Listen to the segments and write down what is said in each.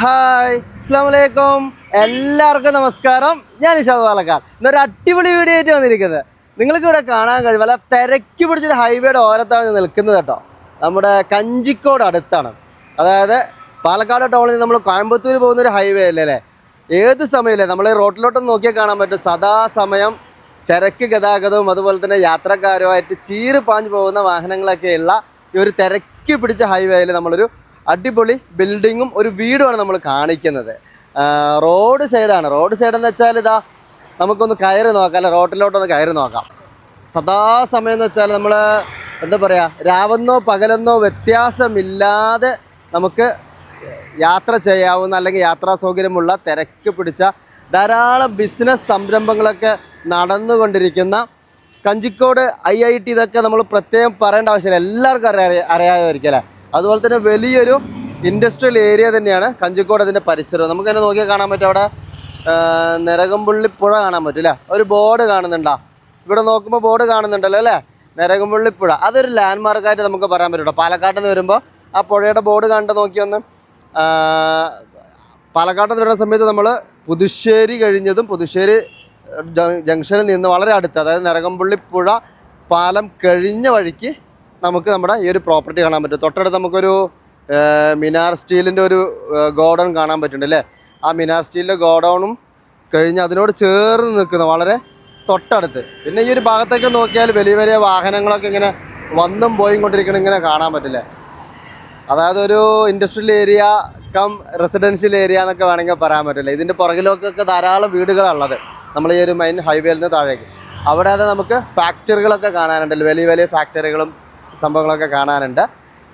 Hi അസ്സാം വലൈക്കും എല്ലാവർക്കും നമസ്കാരം. ഞാൻ ഇഷാദ് പാലക്കാട്. ഇന്നൊരു അടിപൊളി വീഡിയോ ആയിട്ട് വന്നിരിക്കുന്നത്. നിങ്ങൾക്ക് ഇവിടെ കാണാൻ കഴിയും. വല്ല തിരക്കി പിടിച്ചൊരു ഹൈവേയുടെ ഓരത്താണ് നിൽക്കുന്നത് കേട്ടോ. നമ്മുടെ കഞ്ചിക്കോട് അടുത്താണ്. അതായത് പാലക്കാട് ടൗണിൽ നമ്മൾ കോയമ്പത്തൂർ പോകുന്ന ഒരു ഹൈവേ അല്ലേ അല്ലേ? ഏത് സമയമില്ലേ നമ്മൾ റോട്ടിലോട്ട് നോക്കിയാൽ കാണാൻ പറ്റും. സദാസമയം ചരക്ക് ഗതാഗതവും അതുപോലെ തന്നെ യാത്രക്കാരുമായിട്ട് ചീറ് പാഞ്ഞു പോകുന്ന വാഹനങ്ങളൊക്കെയുള്ള ഈ ഒരു തിരക്കി പിടിച്ച ഹൈവേയിൽ നമ്മളൊരു അടിപൊളി ബിൽഡിങ്ങും ഒരു വീടുമാണ് നമ്മൾ കാണിക്കുന്നത്. റോഡ് സൈഡാണ് റോഡ് സൈഡ് എന്ന് വെച്ചാൽ ഇതാ നമുക്കൊന്ന് കയറി നോക്കാം. അല്ലെ റോട്ടിലോട്ടൊന്ന് കയറി നോക്കാം. സദാസമയം എന്ന് വെച്ചാൽ നമ്മൾ എന്താ പറയുക രാവെന്നോ പകലെന്നോ വ്യത്യാസമില്ലാതെ നമുക്ക് യാത്ര ചെയ്യാവുന്ന അല്ലെങ്കിൽ യാത്രാ സൗകര്യമുള്ള തിരക്ക് പിടിച്ച ധാരാളം ബിസിനസ് സംരംഭങ്ങളൊക്കെ നടന്നുകൊണ്ടിരിക്കുന്ന കഞ്ചിക്കോട് ഐ ഐ ടി ഇതൊക്കെ നമ്മൾ പ്രത്യേകം പറയേണ്ട ആവശ്യമില്ല. എല്ലാവർക്കും അറിയാ അറിയാമായിരിക്കും അല്ലേ? അതുപോലെ തന്നെ വലിയൊരു ഇൻഡസ്ട്രിയൽ ഏരിയ തന്നെയാണ് കഞ്ചിക്കോട് അതിന്റെ പരിസരം. നമുക്ക് തന്നെ നോക്കിയാൽ കാണാൻ പറ്റും. അവിടെ ആ, പുഴ കാണാൻ പറ്റും അല്ലേ? ഒരു ബോർഡ് കാണുന്നുണ്ടോ. ഇവിടെ നോക്കുമ്പോൾ ബോർഡ് കാണുന്നുണ്ടല്ലോ അല്ലേ? നിരകമ്പുള്ളി പുഴ അതൊരു ലാൻഡ് മാർക്കായിട്ട് നമുക്ക് പറയാൻ പറ്റും കേട്ടോ പാലക്കാട്ട് നിന്ന് വരുമ്പോൾ ആ പുഴയുടെ ബോർഡ് കണ്ട് നോക്കിയൊന്ന് പാലക്കാട്ട് വരുന്ന സമയത്ത് നമ്മൾ പുതുശ്ശേരി കഴിഞ്ഞതും പുതുശ്ശേരി ജംഗ്ഷനിൽ നിന്ന് വളരെ അടുത്ത് അതായത് നിരകമ്പുള്ളി പുഴ പാലം കഴിഞ്ഞ വഴിക്ക് നമുക്ക് നമ്മുടെ ഈ ഒരു പ്രോപ്പർട്ടി കാണാൻ പറ്റും. തൊട്ടടുത്ത് നമുക്കൊരു മിനാർ സ്റ്റീലിന്റെ ഒരു ഗോഡൗൺ കാണാൻ പറ്റുന്നുണ്ട് അല്ലേ? ആ മിനാർ സ്റ്റീലിന്റെ ഗോഡൗണും കഴിഞ്ഞ് അതിനോട് ചേർന്ന് നിൽക്കുന്ന വളരെ തൊട്ടടുത്ത്. പിന്നെ ഈ ഒരു ഭാഗത്തേക്ക് നോക്കിയാൽ വലിയ വലിയ വാഹനങ്ങളൊക്കെ ഇങ്ങനെ വന്നും പോയും കൊണ്ടിരിക്കണം ഇങ്ങനെ കാണാൻ പറ്റില്ലേ. അതായത് ഒരു industrial area cum residential area എന്നൊക്കെ വേണമെങ്കിൽ പറയാൻ പറ്റില്ല. ഇതിന്റെ പുറകിലൊക്കെ ധാരാളം വീടുകളുള്ളത് നമ്മൾ ഈ ഒരു മെയിൻ ഹൈവേയിൽ നിന്ന് താഴേക്ക്. അവിടെ അത് നമുക്ക് ഫാക്ടറികളൊക്കെ കാണാനുണ്ടല്ലോ. വലിയ വലിയ ഫാക്ടറികളും സംഭവങ്ങളൊക്കെ കാണാനുണ്ട്.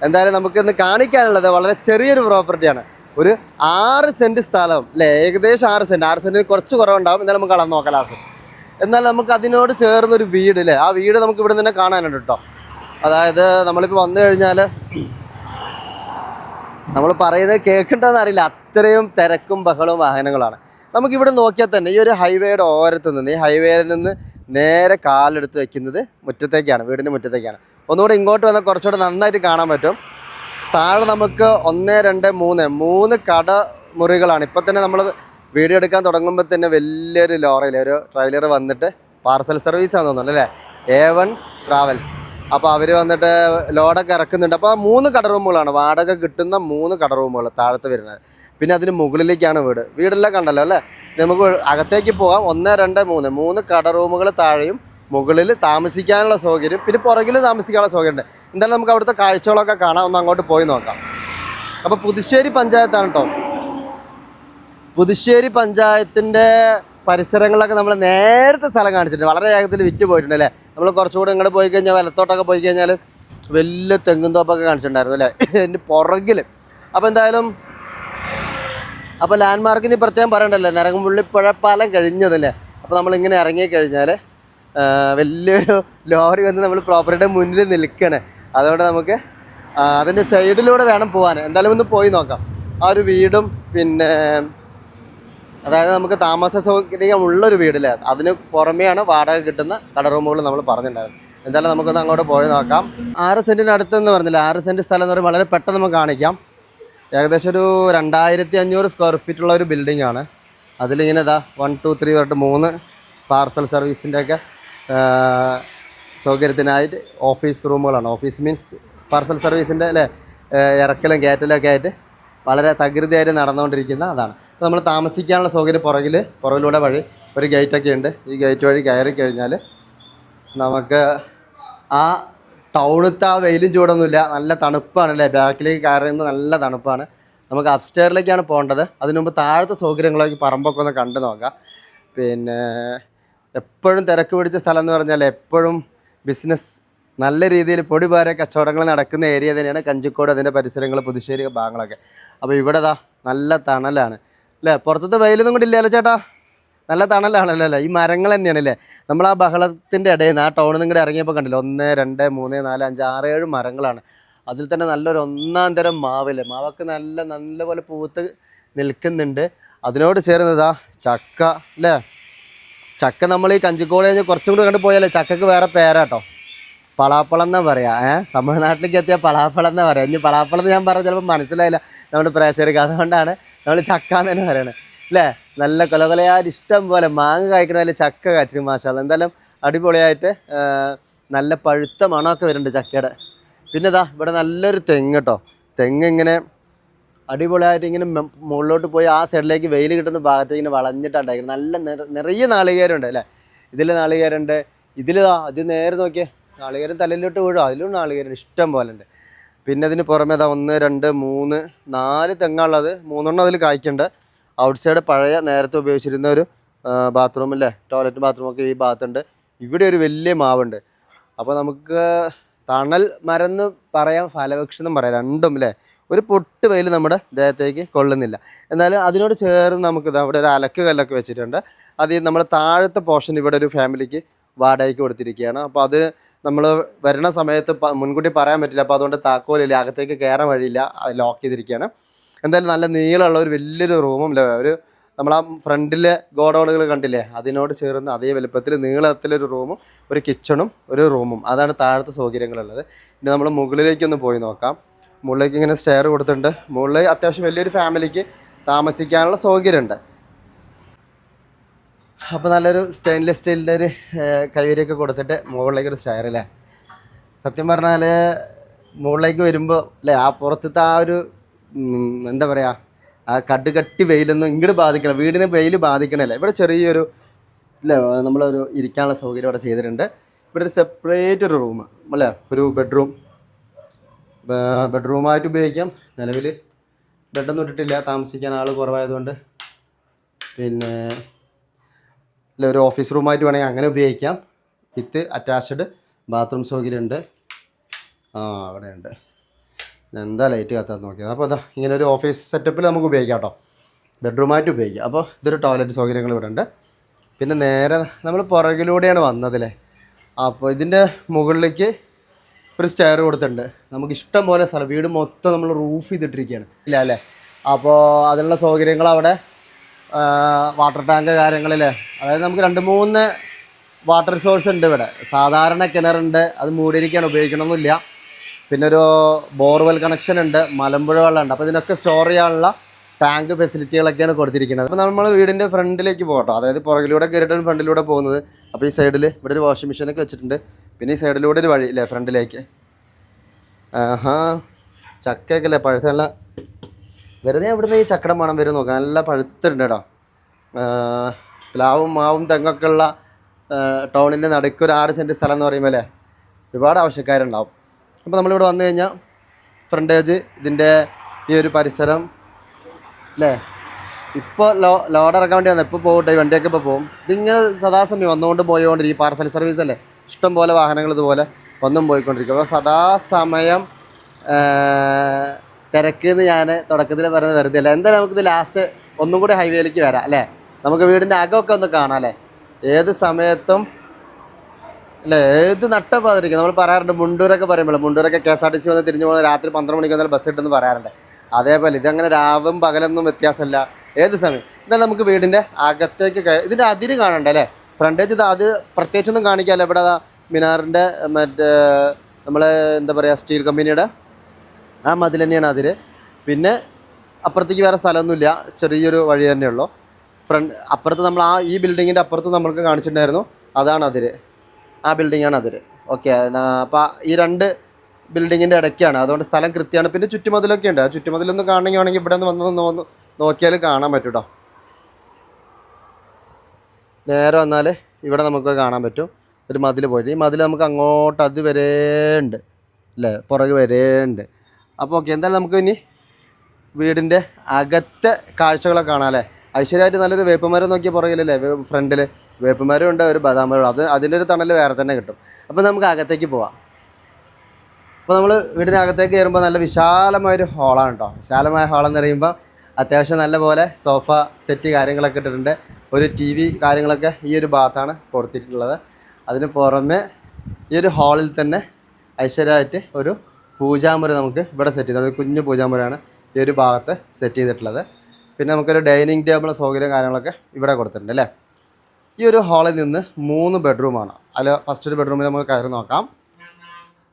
എന്തായാലും നമുക്ക് ഇന്ന് കാണിക്കാനുള്ളത് വളരെ ചെറിയൊരു പ്രോപ്പർട്ടിയാണ്. ഒരു ആറ് സെന്റ് സ്ഥലം അല്ലേ? ഏകദേശം ആറ് സെന്റ് ആറ് സെന്റിന് കുറച്ച് കുറവുണ്ടാവും. എന്നാലും നമുക്ക് അളന്ന് നോക്കാം ലാസ്റ്റ്. എന്നാൽ നമുക്ക് അതിനോട് ചേർന്നൊരു വീട് അല്ലേ? ആ വീട് നമുക്ക് ഇവിടെ തന്നെ കാണാനുണ്ട് കേട്ടോ. അതായത് നമ്മളിപ്പോൾ വന്നു കഴിഞ്ഞാൽ നമ്മൾ പറയുന്നത് കേൾക്കേണ്ടതെന്ന് അറിയില്ല. അത്രയും തിരക്കും ബഹളവും വാഹനങ്ങളാണ്. നമുക്കിവിടെ നോക്കിയാൽ തന്നെ ഈ ഒരു ഹൈവേയുടെ ഓരത്ത് നിന്ന് ഈ ഹൈവേയിൽ നിന്ന് നേരെ കാലെടുത്ത് വെക്കുന്നത് മുറ്റത്തേക്കാണ് വീടിന്റെ മുറ്റത്തേക്കാണ്. ഒന്നുകൂടെ ഇങ്ങോട്ട് വന്നാൽ കുറച്ചുകൂടെ നന്നായിട്ട് കാണാൻ പറ്റും. താഴെ നമുക്ക് ഒന്ന് രണ്ട് മൂന്ന്. മൂന്ന് കട മുറികളാണ്. ഇപ്പം തന്നെ നമ്മൾ വീഡിയോ എടുക്കാൻ തുടങ്ങുമ്പോൾ തന്നെ വലിയൊരു ലോറിയിൽ ഒരു ട്രൈലർ വന്നിട്ട് പാർസൽ സർവീസ് ആണെന്ന് തോന്നുന്നു അല്ലേ? എ വൺ ട്രാവൽസ് അപ്പോൾ അവർ വന്നിട്ട് ലോഡൊക്കെ ഇറക്കുന്നുണ്ട്. അപ്പോൾ മൂന്ന് കട റൂമുകളാണ്. വാടക കിട്ടുന്ന മൂന്ന് കട റൂമുകൾ താഴത്ത് വരുന്നത്. പിന്നെ അതിന് മുകളിലേക്കാണ് വീട്. വീടെല്ലാം കണ്ടല്ലോ അല്ലേ? നമുക്ക് അകത്തേക്ക് പോകാം. ഒന്ന് രണ്ട് മൂന്ന്. മൂന്ന് കട റൂമുകൾ താഴെയും മുകളിൽ താമസിക്കാനുള്ള സൗകര്യം പിന്നെ പുറകിൽ താമസിക്കാനുള്ള സൗകര്യം ഉണ്ട് എന്തായാലും നമുക്ക് അവിടുത്തെ കാഴ്ചകളൊക്കെ കാണാം. ഒന്ന് അങ്ങോട്ട് പോയി നോക്കാം. അപ്പോൾ പുതുശ്ശേരി പഞ്ചായത്താണ് കേട്ടോ പുതുശ്ശേരി പഞ്ചായത്തിന്റെ പരിസരങ്ങളൊക്കെ നമ്മൾ നേരത്തെ സ്ഥലം കാണിച്ചിട്ടുണ്ട്. വളരെ വേഗത്തിൽ വിറ്റ് പോയിട്ടുണ്ട് അല്ലേ? നമ്മൾ കുറച്ചുകൂടെ ഇങ്ങോട്ട് പോയി കഴിഞ്ഞാൽ വലത്തോട്ടൊക്കെ പോയി കഴിഞ്ഞാൽ വലിയ തെങ്ങും തോപ്പൊക്കെ കാണിച്ചിട്ടുണ്ടായിരുന്നു അല്ലേ? എന്റെ പുറകിൽ അപ്പോൾ എന്തായാലും അപ്പോൾ ലാൻഡ് മാർക്കിന് പ്രത്യേകം പറയണ്ടല്ലോ. നിരങ്ങുമ്പുള്ളിപ്പുഴ പാലം കഴിഞ്ഞതല്ലേ? അപ്പോൾ നമ്മളിങ്ങനെ ഇറങ്ങിക്കഴിഞ്ഞാൽ വലിയൊരു ലോറി വന്ന് നമ്മൾ പ്രോപ്പർട്ടിയുടെ മുന്നിൽ നിൽക്കണേ. അതുകൊണ്ട് നമുക്ക് അതിന്റെ സൈഡിലൂടെ വേണം പോകാൻ എന്തായാലും ഒന്ന് പോയി നോക്കാം. ആ ഒരു വീടും പിന്നെ അതായത് നമുക്ക് താമസ സൗകര്യം ഉള്ളൊരു വീടില്ലേ അതിന് പുറമെയാണ് വാടക കിട്ടുന്ന കട റൂമുകൾ നമ്മൾ പറഞ്ഞിട്ടുണ്ടായിരുന്നു എന്തായാലും നമുക്കൊന്ന് അങ്ങോട്ട് പോയി നോക്കാം. ആറ് സെന്റിന് അടുത്തെന്ന് പറഞ്ഞില്ല? ആറ് സെന്റ് സ്ഥലം എന്ന് പറയുമ്പോൾ വളരെ പെട്ടെന്ന് നമുക്ക് കാണിക്കാം. ഏകദേശം ഒരു രണ്ടായിരത്തി അഞ്ഞൂറ് സ്ക്വയർ ഫീറ്റ് ഉള്ള ഒരു ബിൽഡിംഗ് ആണ്. അതിലിങ്ങനെ ഇതാ വൺ ടു ത്രീ തൊട്ട് മൂന്ന് പാർസൽ സർവീസിന്റെ ഒക്കെ സൗകര്യത്തിനായിട്ട് ഓഫീസ് റൂമുകളാണ്. ഓഫീസ് മീൻസ് പാർസൽ സർവീസിന്റെ അല്ലേ? ഇറക്കലും കയറ്റലും ഒക്കെ ആയിട്ട് വളരെ തകൃതിയായിട്ട് നടന്നുകൊണ്ടിരിക്കുന്ന അതാണ്. അപ്പോൾ നമ്മൾ താമസിക്കാനുള്ള സൗകര്യം പുറകിൽ പുറകിലൂടെ വഴി ഒരു ഗേറ്റൊക്കെ ഉണ്ട്. ഈ ഗേറ്റ് വഴി കയറി കഴിഞ്ഞാൽ നമുക്ക് ആ ടൗണത്തെ ആ വെയിലും ചൂടൊന്നുമില്ല നല്ല തണുപ്പാണ് അല്ലേ? ബാക്കിലേക്ക് കയറുന്നത് നല്ല തണുപ്പാണ്. നമുക്ക് അപ്സ്റ്റെയറിലേക്കാണ് പോകേണ്ടത്. അതിനുമുമ്പ് താഴത്തെ സൗകര്യങ്ങളൊക്കെ പറമ്പൊക്കെ ഒന്ന് കണ്ടു നോക്കാം. പിന്നെ എപ്പോഴും തിരക്ക് പിടിച്ച സ്ഥലം എന്ന് പറഞ്ഞാൽ എപ്പോഴും ബിസിനസ് നല്ല രീതിയിൽ പൊടി പാര കച്ചവടങ്ങൾ നടക്കുന്ന ഏരിയ തന്നെയാണ്. കഞ്ചിക്കോട് അതിന്റെ പരിസരങ്ങൾ പുതുശ്ശേരി ഭാഗങ്ങളൊക്കെ. അപ്പോൾ ഇവിടെ ദാ നല്ല തണലാണ്. അല്ലേ? പുറത്തത്തെ വെയിലൊന്നും കൂടി ഇല്ലല്ലോ ചേട്ടാ? നല്ല തണലാണല്ലോ അല്ലേ? ഈ മരങ്ങൾ തന്നെയാണ് അല്ലേ നമ്മൾ ആ ബഹളത്തിന്റെ ഇടയിൽ നിന്ന് ആ ടൗണിൽ നിന്ന് ഇറങ്ങിയപ്പോൾ കണ്ടില്ല? ഒന്ന് രണ്ട് മൂന്ന് നാല് അഞ്ച് ആറ് ഏഴ് മരങ്ങളാണ്. അതിൽ തന്നെ നല്ലൊരു ഒന്നാം തരം മാവിൽ മാവൊക്കെ നല്ല നല്ലപോലെ പൂത്ത് നിൽക്കുന്നുണ്ട്. അതിനോട് ചേർന്നതാ ചക്ക അല്ലേ? ചക്ക നമ്മൾ ഈ കഞ്ചിക്കോട് കഴിഞ്ഞ് കുറച്ചും കൂടി കണ്ട് പോയാലേ ചക്കക്ക് വേറെ പേരാട്ടോ. പളാപ്പളം എന്നാ പറയാ. ഏഹ് തമിഴ്നാട്ടിലേക്ക് എത്തിയ പളാപ്പളം എന്നാ പറയാ. ഇനി പളാപ്പളം എന്ന് ഞാൻ പറഞ്ഞ ചിലപ്പോൾ മനസ്സിലായില്ല നമ്മുടെ പ്രേക്ഷകർക്ക്. അതുകൊണ്ടാണ് നമ്മൾ ചക്ക എന്ന് തന്നെ പറയണത് അല്ലേ? നല്ല കൊലകൊലയായിട്ട് ഇഷ്ടം പോലെ മാങ്ങ കഴിക്കണ പോലെ ചക്ക കാച്ചിരി മാഷാല്ല എന്തായാലും അടിപൊളിയായിട്ട് നല്ല പഴുത്ത മണമൊക്കെ വരുന്നുണ്ട് ചക്കയുടെ. പിന്നെ ഇതാ ഇവിടെ നല്ലൊരു തെങ്ങ് കേട്ടോ തെങ്ങ് ഇങ്ങനെ അടിപൊളിയായിട്ട് ഇങ്ങനെ മുകളിലോട്ട് പോയി ആ സൈഡിലേക്ക് വെയിൽ കിട്ടുന്ന ഭാഗത്ത് ഇങ്ങനെ വളഞ്ഞിട്ടുണ്ടായിരിക്കും നല്ല നിറ- നിറയെ നാളികേരമുണ്ട് അല്ലേ? ഇതിൽ നാളികേരുണ്ട്. ഇതിൽ അത് നേരെ നോക്കിയേ. നാളികേരം തലയിലോട്ട് വീഴും. അതിലും നാളികേരം ഇഷ്ടം പോലെ ഉണ്ട്. പിന്നെ അതിന് പുറമെ അതാ ഒന്ന് രണ്ട് മൂന്ന് നാല് തെങ്ങുള്ളത് മൂന്നെണ്ണം അതിൽ കായ്ക്കുന്നുണ്ട്. ഔട്ട് സൈഡ് പഴയ നേരത്തെ ഉപയോഗിച്ചിരുന്ന ഒരു ബാത്റൂം അല്ലേ ടോയ്ലറ്റ് ബാത്റൂമൊക്കെ ഈ ഭാഗത്തുണ്ട്. ഇവിടെ ഒരു വലിയ മാവുണ്ട്. അപ്പോൾ നമുക്ക് തണൽ മരം എന്ന് പറയാം ഫലവൃക്ഷം എന്നും പറയാം. രണ്ടും അല്ലേ ഒരു പൊട്ട് വെയിൽ നമ്മുടെ ദേഹത്തേക്ക് കൊള്ളുന്നില്ല. എന്നാലും അതിനോട് ചേർന്ന് നമുക്ക് അവിടെ ഒരു അലക്ക് കല്ലൊക്കെ വെച്ചിട്ടുണ്ട്. അത് നമ്മുടെ താഴത്തെ പോർഷൻ ഇവിടെ ഒരു ഫാമിലിക്ക് വാടകയ്ക്ക് കൊടുത്തിരിക്കുകയാണ്. അപ്പോൾ അത് നമ്മൾ വരുന്ന സമയത്ത് മുൻകൂട്ടി പറയാൻ പറ്റില്ല. അപ്പോൾ അതുകൊണ്ട് താക്കോലില്ല അകത്തേക്ക് കയറാൻ വഴിയില്ല. ലോക്ക് ചെയ്തിരിക്കുകയാണ്. എന്തായാലും നല്ല നീളമുള്ള ഒരു വലിയൊരു റൂമും ഒരു നമ്മൾ ആ ഫ്രണ്ടിലെ ഗോഡൗണുകൾ കണ്ടില്ലേ? അതിനോട് ചേർന്ന് അതേ വലുപ്പത്തിൽ നീളത്തിലൊരു റൂമും ഒരു കിച്ചണും ഒരു റൂമും. അതാണ് താഴത്തെ സൗകര്യങ്ങളുള്ളത്. ഇനി നമ്മൾ മുകളിലേക്കൊന്ന് പോയി നോക്കാം. മുകളിലേക്ക് ഇങ്ങനെ സ്റ്റെയർ കൊടുത്തിട്ടുണ്ട്. മുകളിൽ അത്യാവശ്യം വലിയൊരു ഫാമിലിക്ക് താമസിക്കാനുള്ള സൗകര്യമുണ്ട്. അപ്പോൾ നല്ലൊരു സ്റ്റെയിൻലെസ് സ്റ്റീലിന്റെ ഒരു കൈവരിയൊക്കെ കൊടുത്തിട്ട് മുകളിലേക്ക് ഒരു സ്റ്റെയർ അല്ലേ സത്യം പറഞ്ഞാൽ മുകളിലേക്ക് വരുമ്പോൾ അല്ലേ ആ പുറത്തത്തെ ആ ഒരു എന്താ പറയുക ആ കട്ടുകട്ടി വെയിലൊന്നും ഇങ്ങോട്ട് ബാധിക്കണം വീടിന് വെയിൽ ബാധിക്കണല്ലേ. ഇവിടെ ചെറിയൊരു അല്ലേ നമ്മളൊരു ഇരിക്കാനുള്ള സൗകര്യം ഇവിടെ ചെയ്തിട്ടുണ്ട്. ഇവിടെ ഒരു സെപ്പറേറ്റ് ഒരു റൂം അല്ലേ ഒരു ബെഡ്റൂം ബെഡ്റൂമായിട്ട് ഉപയോഗിക്കാം. നിലവിൽ ബെഡൊന്നും ഇട്ടിട്ടില്ല. താമസിക്കാൻ ആൾ കുറവായതുകൊണ്ട്. പിന്നെ അല്ല ഒരു ഓഫീസ് റൂമായിട്ട് വേണമെങ്കിൽ അങ്ങനെ ഉപയോഗിക്കാം. വിത്ത് അറ്റാച്ച്ഡ് ബാത്റൂം സൗകര്യമുണ്ട് ആ അവിടെ ഉണ്ട് എന്താ ലൈറ്റ് കത്താൻ നോക്കിയത് അപ്പോൾ അതാ ഇങ്ങനെ ഒരു ഓഫീസ് സെറ്റപ്പിൽ നമുക്ക് ഉപയോഗിക്കാം കേട്ടോ ബെഡ്റൂമായിട്ട് ഉപയോഗിക്കാം. അപ്പോൾ ഇതൊരു ടോയ്ലറ്റ് സൗകര്യങ്ങൾ ഇവിടെ ഉണ്ട് പിന്നെ നേരെ നമ്മൾ പുറകിലൂടെയാണ് വന്നതല്ലേ അപ്പോൾ ഇതിന്റെ മുകളിലേക്ക് ഒരു സ്റ്റെയർ കൊടുത്തിട്ടുണ്ട്. നമുക്ക് ഇഷ്ടം പോലെ സ്ഥലം. വീട് മൊത്തം നമ്മൾ റൂഫ് ചെയ്തിട്ടിരിക്കുകയാണ്. ഇല്ല അല്ലേ? അപ്പോൾ അതിനുള്ള സൗകര്യങ്ങൾ അവിടെ വാട്ടർ ടാങ്ക് കാര്യങ്ങളിൽ അതായത് നമുക്ക് രണ്ട് മൂന്ന് വാട്ടർ സോഴ്സ് ഉണ്ട് ഇവിടെ. സാധാരണ കിണറുണ്ട്. അത് മൂടിയിരിക്കുകയാണ് ഉപയോഗിക്കണമെന്നില്ല പിന്നെ ഒരു ബോർവെൽ കണക്ഷൻ ഉണ്ട്. മലമ്പുഴ വെള്ളമുണ്ട്. അപ്പോൾ ഇതിനൊക്കെ സ്റ്റോർ ചെയ്യാനുള്ള ടാങ്ക് ഫെസിലിറ്റികളൊക്കെയാണ് കൊടുത്തിരിക്കുന്നത്. അപ്പോൾ നമ്മൾ വീടിന്റെ ഫ്രണ്ടിലേക്ക് പോകട്ടോ. അതായത് പുറകിലൂടെ കയറിയിട്ടാണ് ഫ്രണ്ടിലൂടെ പോകുന്നത്. അപ്പോൾ ഈ സൈഡിൽ ഇവിടെ ഒരു വാഷിംഗ് മെഷീനൊക്കെ വെച്ചിട്ടുണ്ട്. പിന്നെ ഈ സൈഡിലൂടെ ഒരു വഴി അല്ലേ ഫ്രണ്ടിലേക്ക്? ആഹാ ചക്കയൊക്കെ അല്ലേ പഴുത്ത നല്ല വെറുതെ അവിടുന്ന് ഈ ചക്കട മണം വരും നോക്കാം. നല്ല പഴുത്തുണ്ട് കേട്ടോ. പ്ലാവും മാവും തെങ്ങൊക്കെ ഉള്ള ടൗണിന്റെ നടുക്ക് ഒരു ആറ് സെന്റ് സ്ഥലം എന്ന് പറയുമ്പോൾ അല്ലേ? ഒരുപാട് ആവശ്യക്കാരുണ്ടാവും. അപ്പോൾ നമ്മളിവിടെ വന്നു കഴിഞ്ഞാൽ ഫ്രണ്ടേജ് ഇതിന്റെ ഈ ഒരു പരിസരം അല്ലേ? ഇപ്പോൾ ലോ ലോഡ് ഇറക്കാൻ വേണ്ടി വന്നാൽ ഇപ്പോൾ പോകട്ടെ വണ്ടിയൊക്കെ ഇപ്പോൾ പോകും ഇതിങ്ങനെ സദാസമയം വന്നുകൊണ്ട് ഈ പാർസൽ സർവീസ് അല്ലേ? ഇഷ്ടം പോലെ വാഹനങ്ങൾ ഇതുപോലെ ഒന്നും പോയിക്കൊണ്ടിരിക്കും. അപ്പോൾ സദാസമയം തിരക്ക് എന്ന് ഞാൻ തുടക്കത്തിൽ പറയുന്നത് വെറുതെ അല്ല. എന്തായാലും നമുക്കിത് ലാസ്റ്റ് ഒന്നും കൂടി ഹൈവേയിലേക്ക് വരാം അല്ലേ? നമുക്ക് വീടിന്റെ അകമൊക്കെ ഒന്ന് കാണാം അല്ലേ? ഏത് സമയത്തും അല്ലേ? ഏത് നട്ടപ്പാതിരിക്കും നമ്മൾ പറയാറുണ്ട് മുണ്ടൂരൊക്കെ പറയുമ്പോൾ മുണ്ടൂരൊക്കെ K S R T C വന്ന് തിരിഞ്ഞു പോകുന്നത് രാത്രി പന്ത്രണ്ട് മണിക്ക് വന്നാൽ ബസ് ഇട്ടെന്ന് പറയാറുണ്ട്. അതേപോലെ ഇതങ്ങനെ രാവും പകലൊന്നും വ്യത്യാസമില്ല. ഏത് സമയം? എന്നാലും നമുക്ക് വീടിന്റെ അകത്തേക്ക് ഇതിന്റെ അതിര് കാണണ്ട അല്ലേ? ഫ്രണ്ടേജ് ഇത് അത് പ്രത്യേകിച്ചൊന്നും കാണിക്കാല്ല ഇവിടെ മിനാറിന്റെ മറ്റേ നമ്മളെ എന്താ പറയുക സ്റ്റീൽ കമ്പനിയുടെ ആ മതിൽ തന്നെയാണ് അതിൽ പിന്നെ അപ്പുറത്തേക്ക് വേറെ സ്ഥലമൊന്നുമില്ല. ചെറിയൊരു വഴി തന്നെയുള്ളൂ ഫ്രണ്ട് അപ്പുറത്ത് നമ്മൾ ആ ഈ ബിൽഡിങ്ങിന്റെ അപ്പുറത്ത് നമ്മൾക്ക് കാണിച്ചിട്ടുണ്ടായിരുന്നു. അതാണ് അതിര് ആ ബിൽഡിങ്ങാണ് അതിര് ഓക്കെ അപ്പോൾ ഈ രണ്ട് ബിൽഡിങ്ങിന്റെ ഇടയ്ക്കാണ്. അതുകൊണ്ട് സ്ഥലം കൃത്യമാണ്. പിന്നെ ചുറ്റുമതിലൊക്കെ ഉണ്ട്. ആ ചുറ്റുമതിലൊന്ന് കാണണമെങ്കിൽ ഇവിടെ നിന്ന് വന്നൊന്ന് നോക്കിയാൽ കാണാൻ പറ്റും കേട്ടോ നേരെ വന്നാൽ ഇവിടെ നമുക്ക് കാണാൻ പറ്റും. ഒരു മതിൽ പോയിട്ട്. ഈ മതിൽ നമുക്ക് അങ്ങോട്ട് അത് വരെ ഉണ്ട്. അല്ലേ? പുറകെ വരെ ഉണ്ട്. അപ്പോൾ ഓക്കെ എന്തായാലും നമുക്ക് ഇനി വീടിന്റെ അകത്തെ കാഴ്ചകളൊക്കെ കാണാം അല്ലേ? ഐശ്വര്യമായിട്ട് നല്ലൊരു വേപ്പുമരം നോക്കിയ പുറകിലല്ലേ? ഫ്രണ്ടിൽ വേപ്പുമരം ഉണ്ട് ഒരു ബദാം മരം അത് അതിന്റെ ഒരു തണൽ വേറെ തന്നെ കിട്ടും. അപ്പോൾ നമുക്ക് അകത്തേക്ക് പോവാം. അപ്പോൾ നമ്മൾ വീടിന്റെ അകത്തേക്ക് കയറുമ്പോൾ നല്ല വിശാലമായൊരു ഹോളാണ് കേട്ടോ വിശാലമായ ഹോളെന്ന് പറയുമ്പോൾ അത്യാവശ്യം നല്ല പോലെ സോഫ സെറ്റ് കാര്യങ്ങളൊക്കെ ഇട്ടിട്ടുണ്ട്. ഒരു ടി വി കാര്യങ്ങളൊക്കെ ഈ ഒരു ഭാഗത്താണ് കൊടുത്തിട്ടുള്ളത്. അതിന് പുറമെ ഈ ഒരു ഹാളിൽ തന്നെ ഐശ്വര്യമായിട്ട് ഒരു പൂജാമുറി നമുക്ക് ഇവിടെ സെറ്റ് ചെയ്തിട്ടുണ്ട് കുഞ്ഞു പൂജാമുറിയാണ് ഈ ഒരു ഭാഗത്ത് സെറ്റ് ചെയ്തിട്ടുള്ളത്. പിന്നെ നമുക്കൊരു ഡൈനിങ് ടേബിൾ സൗകര്യം കാര്യങ്ങളൊക്കെ ഇവിടെ കൊടുത്തിട്ടുണ്ട് അല്ലേ? ഈ ഒരു ഹാളിൽ നിന്ന് മൂന്ന് ബെഡ്റൂമാണ് അല്ല ഫസ്റ്റ് ഒരു ബെഡ്റൂമിൽ നമുക്ക് കയറി നോക്കാം.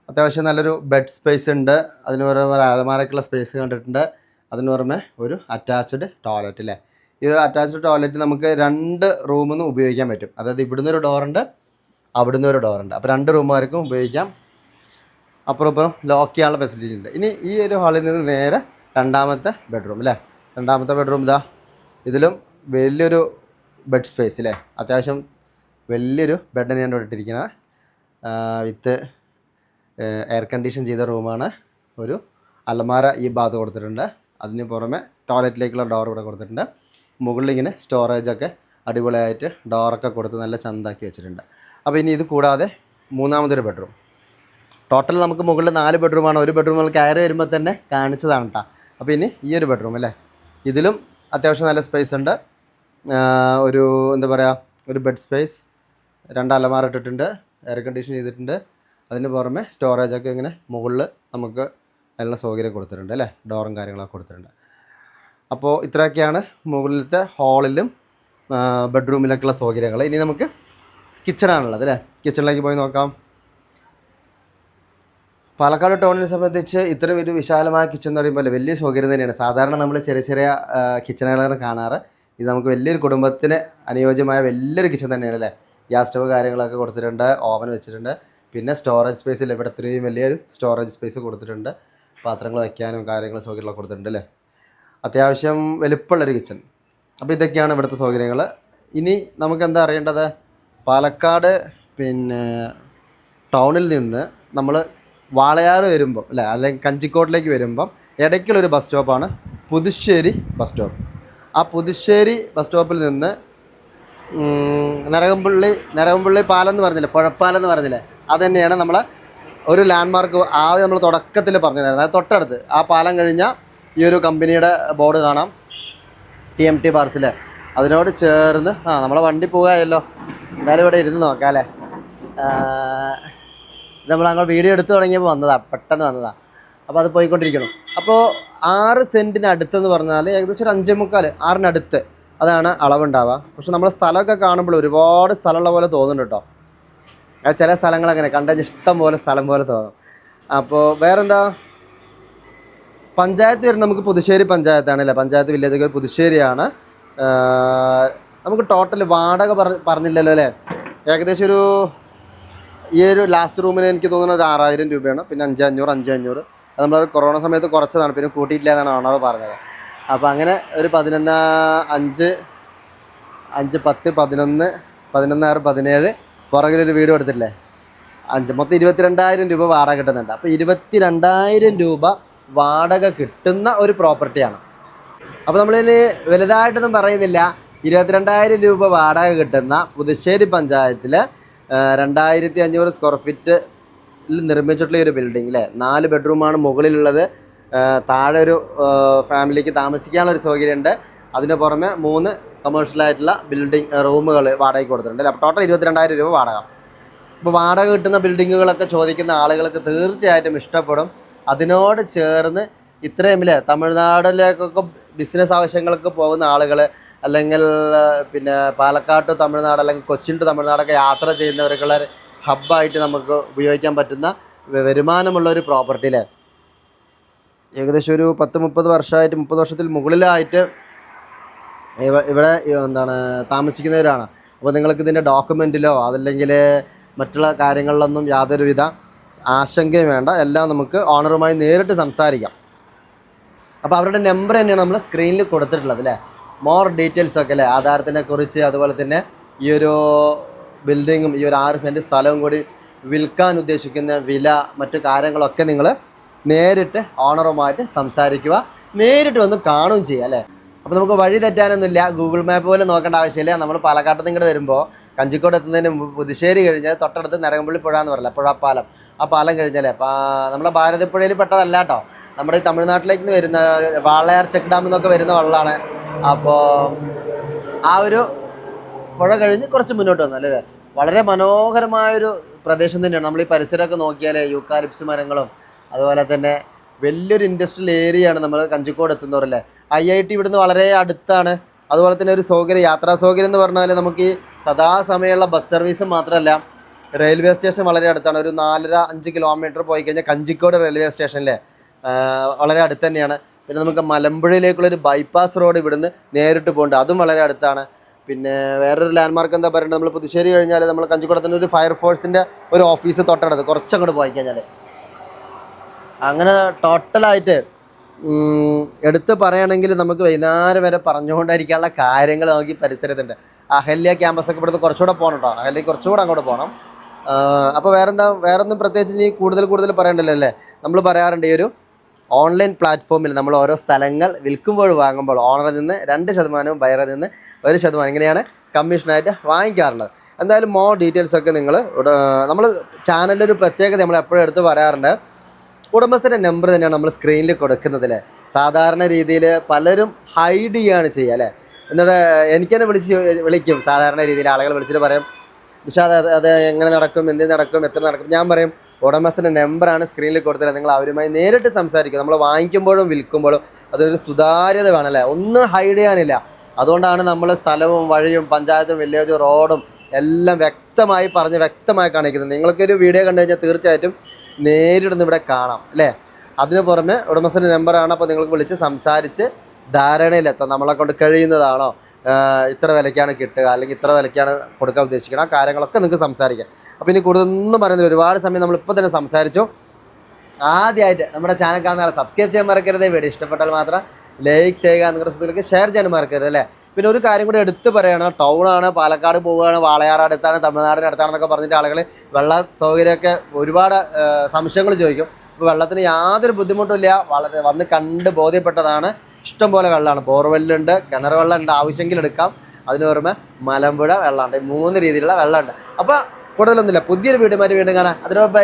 അത്യാവശ്യം നല്ലൊരു ബെഡ് സ്പേസ് ഉണ്ട്. അതിന് പുറമെ അലമാരക്കുള്ള സ്പേസ് കണ്ടിട്ടുണ്ട്. അതിന് പുറമെ ഒരു അറ്റാച്ച്ഡ് ടോയ്ലറ്റ് അല്ലേ ഈ ഒരു അറ്റാച്ച്ഡ് ടോയ്ലറ്റ് നമുക്ക് രണ്ട് റൂമിൽ നിന്ന് ഉപയോഗിക്കാൻ പറ്റും. അതായത് ഇവിടുന്ന് ഒരു ഡോറുണ്ട് അവിടുന്ന് ഒരു ഡോറുണ്ട് അപ്പോൾ രണ്ട് റൂമുകാർക്കും ഉപയോഗിക്കാം. അപ്പുറം ഇപ്പുറം ലോക്ക് ചെയ്യാനുള്ള ഫെസിലിറ്റി ഉണ്ട്. ഇനി ഈ ഒരു ഹാളിൽ നിന്ന് നേരെ രണ്ടാമത്തെ ബെഡ്റൂം അല്ലേ രണ്ടാമത്തെ ബെഡ്റൂം ഇതാ. ഇതിലും വലിയൊരു ബെഡ് സ്പേസ് അല്ലേ അത്യാവശ്യം വലിയൊരു ബെഡ് തന്നെയാണ് ഇവിടെ ഇട്ടിരിക്കുന്നത്. വിത്ത് എയർ കണ്ടീഷൻ ചെയ്ത റൂമാണ് ഒരു അലമാര ഈ ഭാഗത്ത് കൊടുത്തിട്ടുണ്ട്. അതിന് പുറമെ ടോയ്ലറ്റിലേക്കുള്ള ഡോർ ഇവിടെ കൊടുത്തിട്ടുണ്ട്. മുകളിൽ ഇങ്ങനെ സ്റ്റോറേജൊക്കെ അടിപൊളിയായിട്ട് ഡോറൊക്കെ കൊടുത്ത് നല്ല ചന്താക്കി വെച്ചിട്ടുണ്ട്. അപ്പോൾ ഇനി ഇത് കൂടാതെ മൂന്നാമതൊരു ബെഡ്റൂം ടോട്ടൽ നമുക്ക് മുകളിൽ നാല് ബെഡ്റൂമാണ് ഒരു ബെഡ്റൂം നമ്മൾ കയറി വരുമ്പോൾ തന്നെ കാണിച്ചതാണ് കേട്ടോ അപ്പോൾ ഇനി ഈ ഒരു ബെഡ്റൂം അല്ലേ? ഇതിലും അത്യാവശ്യം നല്ല സ്പേസ് ഉണ്ട്. ഒരു എന്താ പറയുക ഒരു ബെഡ് സ്പേസ് രണ്ട് അലമാര ഇട്ടിട്ടുണ്ട് എയർ കണ്ടീഷൻ ചെയ്തിട്ടുണ്ട്. അതിന് പുറമെ സ്റ്റോറേജൊക്കെ ഇങ്ങനെ മുകളിൽ നമുക്ക് നല്ല സൗകര്യം കൊടുത്തിട്ടുണ്ട് അല്ലേ? ഡോറും കാര്യങ്ങളൊക്കെ കൊടുത്തിട്ടുണ്ട്. അപ്പോൾ ഇത്രയൊക്കെയാണ് മുകളിലത്തെ ഹാളിലും ബെഡ്റൂമിലൊക്കെയുള്ള സൗകര്യങ്ങൾ. ഇനി നമുക്ക് കിച്ചണാണുള്ളത് അല്ലേ? കിച്ചണിലേക്ക് പോയി നോക്കാം. പാലക്കാട് ടൗണിനെ സംബന്ധിച്ച് ഇത്രയും ഒരു വിശാലമായ കിച്ചൺ എന്ന് പറയുമ്പോൾ വലിയ സൗകര്യം തന്നെയാണ്. സാധാരണ നമ്മൾ ചെറിയ ചെറിയ കിച്ചണുകളാണ് കാണാറ്. ഇത് നമുക്ക് വലിയൊരു കുടുംബത്തിന് അനുയോജ്യമായ വലിയൊരു കിച്ചൺ തന്നെയാണ് അല്ലേ? ഗ്യാസ് സ്റ്റവ് കാര്യങ്ങളൊക്കെ കൊടുത്തിട്ടുണ്ട് ഓവൻ വെച്ചിട്ടുണ്ട്. പിന്നെ സ്റ്റോറേജ് സ്പേസിൽ ഇവിടെ ഇത്രയും വലിയൊരു സ്റ്റോറേജ് സ്പേസ് കൊടുത്തിട്ടുണ്ട്. പാത്രങ്ങൾ വയ്ക്കാനും കാര്യങ്ങളും സൗകര്യങ്ങളൊക്കെ കൊടുത്തിട്ടുണ്ട് അല്ലേ? അത്യാവശ്യം വലുപ്പമുള്ളൊരു കിച്ചൺ അപ്പോൾ ഇതൊക്കെയാണ് ഇവിടുത്തെ സൗകര്യങ്ങൾ ഇനി നമുക്ക് എന്താ അറിയേണ്ടത്? പാലക്കാട് പിന്നെ ടൗണിൽ നിന്ന് നമ്മൾ വാളയാർ വരുമ്പോൾ അല്ലേ? അല്ലെങ്കിൽ കഞ്ചിക്കോട്ടിലേക്ക് വരുമ്പം ഇടയ്ക്കുള്ളൊരു ബസ് സ്റ്റോപ്പാണ് പുതുശ്ശേരി ബസ് സ്റ്റോപ്പ് ആ പുതുശ്ശേരി ബസ് സ്റ്റോപ്പിൽ നിന്ന് നരകംപള്ളി നരകംപള്ളി പാലം എന്ന് പറഞ്ഞില്ലേ? പുഴപ്പാലം എന്ന് പറഞ്ഞില്ലേ? അത് തന്നെയാണ് നമ്മൾ ഒരു ലാൻഡ്മാർക്ക് ആദ്യം നമ്മൾ തുടക്കത്തിൽ പറഞ്ഞിട്ടുണ്ടായിരുന്നത്. തൊട്ടടുത്ത്. ആ പാലം കഴിഞ്ഞാൽ ഈ ഒരു കമ്പനിയുടെ ബോർഡ് കാണാം. T M T parcel. അതിനോട് ചേർന്ന് ആ നമ്മളെ വണ്ടി പോകാമല്ലോ എന്തായാലും ഇവിടെ ഇരുന്ന് നോക്കാം അല്ലേ? നമ്മൾ അങ്ങോട്ട് വീഡിയോ എടുത്തു തുടങ്ങിയപ്പോൾ വന്നതാണ് പെട്ടെന്ന് വന്നതാണ് അപ്പോൾ അത് പോയിക്കൊണ്ടിരിക്കണം അപ്പോൾ ആറ് സെന്റിന് അടുത്തെന്ന് പറഞ്ഞാൽ ഏകദേശം ഒരു അഞ്ചേ മുക്കാൽ ആറിനടുത്ത് അതാണ് അളവുണ്ടാവുക. പക്ഷെ നമ്മൾ സ്ഥലമൊക്കെ കാണുമ്പോൾ ഒരുപാട് സ്ഥലമുള്ള പോലെ തോന്നുന്നുണ്ട് കേട്ടോ. ചില സ്ഥലങ്ങൾ അങ്ങനെ ഇഷ്ടം പോലെ സ്ഥലം പോലെ തോന്നും. അപ്പോൾ വേറെന്താ? പഞ്ചായത്ത് വരുന്നത് നമുക്ക് പുതുശ്ശേരി പഞ്ചായത്താണ് അല്ലേ പഞ്ചായത്ത് വില്ലേജ് പുതുശ്ശേരിയാണ്. നമുക്ക് ടോട്ടൽ വാടക പറ- പറഞ്ഞില്ലല്ലോ അല്ലേ? ഏകദേശം ഒരു ഈ ഒരു ലാസ്റ്റ് റൂമിന് എനിക്ക് തോന്നുന്നത് ഒരു ആറായിരം രൂപയാണ്. പിന്നെ അഞ്ച് അഞ്ഞൂറ് അഞ്ച് അഞ്ഞൂറ്. അത് നമ്മൾ കൊറോണ സമയത്ത് കുറച്ചതാണ്. പിന്നെ കൂട്ടിയിട്ടില്ല എന്നാണ് ഓണർ പറഞ്ഞത്. അപ്പോൾ അങ്ങനെ ഒരു പതിനൊന്ന് അഞ്ച് അഞ്ച് പത്ത് പതിനൊന്ന് പതിനൊന്ന് ആറ് പതിനേഴ് പുറകിലൊരു വീട് കൊടുത്തില്ലേ അഞ്ച് മൊത്തം ഇരുപത്തിരണ്ടായിരം രൂപ വാടക കിട്ടുന്നുണ്ട്. അപ്പോൾ ഇരുപത്തിരണ്ടായിരം രൂപ വാടക കിട്ടുന്ന ഒരു പ്രോപ്പർട്ടിയാണ്. അപ്പോൾ നമ്മളിതിൽ വലുതായിട്ടൊന്നും പറയുന്നില്ല. ഇരുപത്തിരണ്ടായിരം രൂപ വാടക കിട്ടുന്ന പുതുശ്ശേരി പഞ്ചായത്തിൽ രണ്ടായിരത്തി അഞ്ഞൂറ് സ്ക്വയർ ഫീറ്റ് നിർമ്മിച്ചിട്ടുള്ള ഒരു ബിൽഡിംഗ് അല്ലേ നാല് ബെഡ്റൂമാണ് മുകളിലുള്ളത്. താഴെ ഒരു ഫാമിലിക്ക് താമസിക്കാനുള്ള ഒരു സൗകര്യമുണ്ട്. അതിന് പുറമെ മൂന്ന് കമേഴ്ഷ്യലായിട്ടുള്ള ബിൽഡിംഗ് റൂമുകൾ വാടകയ്ക്ക് കൊടുത്തിട്ടുണ്ട്. അപ്പോൾ ടോട്ടൽ ഇരുപത്തിരണ്ടായിരം രൂപ വാടക. അപ്പോൾ വാടക കിട്ടുന്ന ബിൽഡിങ്ങുകളൊക്കെ ചോദിക്കുന്ന ആളുകൾക്ക് തീർച്ചയായിട്ടും ഇഷ്ടപ്പെടും. അതിനോട് ചേർന്ന് ഇത്രയും ഇല്ലേ? തമിഴ്നാടിലേക്കൊക്കെ ബിസിനസ് ആവശ്യങ്ങൾക്ക് പോകുന്ന ആളുകൾ അല്ലെങ്കിൽ പിന്നെ പാലക്കാട് ടു തമിഴ്നാട് അല്ലെങ്കിൽ കൊച്ചിൻ ടു തമിഴ്നാടൊക്കെ യാത്ര ചെയ്യുന്നവർക്കുള്ള ഹബ്ബായിട്ട് നമുക്ക് ഉപയോഗിക്കാൻ പറ്റുന്ന വരുമാനമുള്ള ഒരു പ്രോപ്പർട്ടിയിലെ ഏകദേശം ഒരു പത്ത് മുപ്പത് വർഷമായിട്ട് മുപ്പത് വർഷത്തിൽ മുകളിലായിട്ട് ഇവിടെ എന്താണ് താമസിക്കുന്നവരാണ്. അപ്പോൾ നിങ്ങൾക്ക് ഇതിന്റെ ഡോക്യുമെന്റിലോ അതല്ലെങ്കിൽ മറ്റുള്ള കാര്യങ്ങളിലൊന്നും യാതൊരുവിധ ആശങ്കയും വേണ്ട. എല്ലാം നമുക്ക് ഓണറുമായി നേരിട്ട് സംസാരിക്കാം. അപ്പോൾ അവരുടെ നമ്പർ തന്നെയാണ് നമ്മൾ സ്ക്രീനിൽ കൊടുത്തിട്ടുള്ളത് അല്ലേ? മോർ ഡീറ്റെയിൽസ് ഒക്കെ അല്ലേ? ആധാരത്തിനെ കുറിച്ച് അതുപോലെ തന്നെ ഈ ഒരു ബിൽഡിങ്ങും ഈ ഒരു ആറ് സെന്റ് സ്ഥലവും കൂടി വിൽക്കാൻ ഉദ്ദേശിക്കുന്ന വില മറ്റു കാര്യങ്ങളൊക്കെ നിങ്ങൾ നേരിട്ട് ഓണറുമായിട്ട് സംസാരിക്കുക. നേരിട്ട് വന്ന് കാണുകയും ചെയ്യുക അല്ലേ? അപ്പോൾ നമുക്ക് വഴി തെറ്റാനൊന്നുമില്ല. ഗൂഗിൾ മാപ്പ് പോലെ നോക്കേണ്ട ആവശ്യമില്ല. നമ്മൾ പാലക്കാട്ട് നിന്ന് ഇങ്ങോട്ട് വരുമ്പോൾ കഞ്ചിക്കോട് എത്തുന്നതിന് മുമ്പ് പുതുശ്ശേരി കഴിഞ്ഞാൽ തൊട്ടടുത്ത് നരകമ്പള്ളി പുഴ എന്ന് പറയില്ല? പുഴപ്പാലം. ആ പാലം കഴിഞ്ഞാലേ നമ്മുടെ ഭാരതപ്പുഴയിൽ പെട്ടതല്ല കേട്ടോ നമ്മുടെ ഈ തമിഴ്നാട്ടിലേക്ക് വരുന്ന വാളയാർ ചെക്ക് ഡാമിൽ നിന്നൊക്കെ വരുന്ന വെള്ളമാണ് അപ്പോൾ ആ ഒരു പുഴ കഴിഞ്ഞ് കുറച്ച് മുന്നോട്ട് വന്നു അല്ലേ? വളരെ മനോഹരമായൊരു പ്രദേശം തന്നെയാണ്. നമ്മൾ ഈ പരിസരമൊക്കെ നോക്കിയാൽ യൂക്കാലിപ്സ് മരങ്ങളും അതുപോലെ തന്നെ വലിയൊരു ഇൻഡസ്ട്രിയൽ ഏരിയയാണ് നമ്മൾ കഞ്ചിക്കോട് എത്തുന്നവരല്ലേ ഐ ഐ ടി ഇവിടുന്ന് വളരെ അടുത്താണ്. അതുപോലെ തന്നെ ഒരു സൗകര്യം യാത്രാ സൗകര്യം എന്ന് പറഞ്ഞാൽ നമുക്ക് സദാസമയമുള്ള ബസ് സർവീസ് മാത്രമല്ല റെയിൽവേ സ്റ്റേഷൻ വളരെ അടുത്താണ്. ഒരു നാലര അഞ്ച് കിലോമീറ്റർ പോയി കഴിഞ്ഞാൽ കഞ്ചിക്കോട് റെയിൽവേ സ്റ്റേഷനിലെ വളരെ അടുത്ത് തന്നെയാണ്. പിന്നെ നമുക്ക് മലമ്പുഴയിലേക്കുള്ളൊരു ബൈപ്പാസ് റോഡ് ഇവിടുന്ന് നേരിട്ട് പോകുന്നുണ്ട് അതും വളരെ അടുത്താണ്. പിന്നെ വേറൊരു ലാൻഡ്മാർക്ക് എന്താ പറയുക നമ്മൾ പുതുശ്ശേരി കഴിഞ്ഞാൽ നമ്മൾ കഞ്ചിക്കോടത്തിന്റെ ഒരു ഫയർഫോഴ്സിന്റെ ഒരു ഓഫീസ് തൊട്ടടുത്ത് കുറച്ചങ്ങോട്ട് പോയി കഴിഞ്ഞാൽ അങ്ങനെ ടോട്ടലായിട്ട് എടുത്ത് പറയുകയാണെങ്കിൽ നമുക്ക് വൈകുന്നേരം വരെ പറഞ്ഞുകൊണ്ടിരിക്കാനുള്ള കാര്യങ്ങൾ നമുക്ക് ഈ പരിസരത്തുണ്ട്. അഹല്യ ക്യാമ്പസ് ഒക്കെ ഇവിടുന്ന് കുറച്ചുകൂടെ പോകണം കേട്ടോ അഹല്യ കുറച്ചുകൂടെ അങ്ങോട്ട് പോകണം. അപ്പോൾ വേറെന്താ വേറൊന്നും പ്രത്യേകിച്ച് ഇനി കൂടുതൽ കൂടുതൽ പറയണ്ടല്ലോ അല്ലേ? നമ്മൾ പറയാറുണ്ട് ഈ ഒരു ഓൺലൈൻ പ്ലാറ്റ്ഫോമിൽ നമ്മൾ ഓരോ സ്ഥലങ്ങൾ വിൽക്കുമ്പോൾ വാങ്ങുമ്പോൾ ഓണറിൽ നിന്ന് രണ്ട് ശതമാനവും ബയറിൽ നിന്ന് ഒരു ശതമാനം ഇങ്ങനെയാണ് കമ്മീഷനായിട്ട് വാങ്ങിക്കാറുള്ളത്. എന്തായാലും മോ ഡീറ്റെയിൽസ് ഒക്കെ നിങ്ങൾ നമ്മൾ ചാനലിന്റെ ഒരു പ്രത്യേകത നമ്മൾ എപ്പോഴും എടുത്ത് പറയാറുണ്ട്. ഉടമസ്ഥന്റെ നമ്പർ തന്നെയാണ് നമ്മൾ സ്ക്രീനിൽ കൊടുക്കുന്നത് അല്ലേ? സാധാരണ രീതിയിൽ പലരും ഹൈഡ് ചെയ്യുകയാണ് ചെയ്യുക അല്ലേ? എന്നിട്ട് എനിക്ക് തന്നെ വിളിച്ച് വിളിക്കും. സാധാരണ രീതിയിൽ ആളുകൾ വിളിച്ചിട്ട് പറയും നിഷാദ് അത് അത് എങ്ങനെ നടക്കും എന്ത് നടക്കും എത്ര നടക്കും. ഞാൻ പറയും ഉടമസ്ഥന്റെ നമ്പറാണ് സ്ക്രീനിൽ കൊടുത്തത് നിങ്ങൾ അവരുമായി നേരിട്ട് സംസാരിക്കും നമ്മൾ വാങ്ങിക്കുമ്പോഴും വിൽക്കുമ്പോഴും അതൊരു സുതാര്യത വേണമല്ലേ ഒന്നും ഹൈഡ് ചെയ്യാനില്ല. അതുകൊണ്ടാണ് നമ്മൾ സ്ഥലവും വഴിയും പഞ്ചായത്തും വില്ലേജും റോഡും എല്ലാം വ്യക്തമായി പറഞ്ഞ് വ്യക്തമായി കാണിക്കുന്നത്. നിങ്ങൾക്കൊരു വീഡിയോ കണ്ടു കഴിഞ്ഞാൽ തീർച്ചയായിട്ടും നേരിടുന്ന ഇവിടെ കാണാം അല്ലേ? അതിന് പുറമെ ഉടമസ്ഥന്റെ നമ്പറാണ് അപ്പോൾ നിങ്ങൾക്ക് വിളിച്ച് സംസാരിച്ച് ധാരണയിലെത്താം. നമ്മളെ കൊണ്ട് കഴിയുന്നതാണോ? ഇത്ര വിലയ്ക്കാണ് കിട്ടുക അല്ലെങ്കിൽ ഇത്ര വിലയ്ക്കാണ് കൊടുക്കാൻ ഉദ്ദേശിക്കുന്നത് ആ കാര്യങ്ങളൊക്കെ നിങ്ങൾക്ക് സംസാരിക്കാം. അപ്പോൾ ഇനി കൂടുതലൊന്നും പറയുന്നില്ല. ഒരുപാട് സമയം നമ്മൾ ഇപ്പോൾ തന്നെ സംസാരിച്ചു. ആദ്യമായിട്ട് നമ്മുടെ ചാനൽ കാണുന്ന സബ്സ്ക്രൈബ് ചെയ്യാൻ മറക്കരുത്. വീഡിയോ ഇഷ്ടപ്പെട്ടാൽ മാത്രം ലൈക്ക് ചെയ്യുക നിങ്ങളുടെ സ്ഥലത്തേക്ക് ഷെയർ ചെയ്യാൻ മറക്കരുത് അല്ലേ? പിന്നെ ഒരു കാര്യം കൂടി എടുത്ത് പറയണം. ടൗണാണ് പാലക്കാട് പോവുകയാണ് വാളയാർ അടുത്താണ് തമിഴ്നാടിന് അടുത്താണെന്നൊക്കെ പറഞ്ഞിട്ട് ആളുകൾ വെള്ള സൗകര്യമൊക്കെ ഒരുപാട് സംശയങ്ങൾ ചോദിക്കും. അപ്പോൾ വെള്ളത്തിന് യാതൊരു ബുദ്ധിമുട്ടില്ല വളരെ വന്ന് കണ്ട് ബോധ്യപ്പെട്ടതാണ്. ഇഷ്ടം പോലെ വെള്ളമാണ്. ബോർവെല്ലുണ്ട് കിണർ വെള്ളമുണ്ട് ആവശ്യമെങ്കിൽ എടുക്കാം. അതിന് പുറമെ മലമ്പുഴ വെള്ളമുണ്ട്. മൂന്ന് രീതിയിലുള്ള വെള്ളമുണ്ട്. അപ്പോൾ കൂടുതലൊന്നുമില്ല. പുതിയൊരു വീടുമായിട്ട് വീണ്ടും കാണാം. അതിനൊപ്പം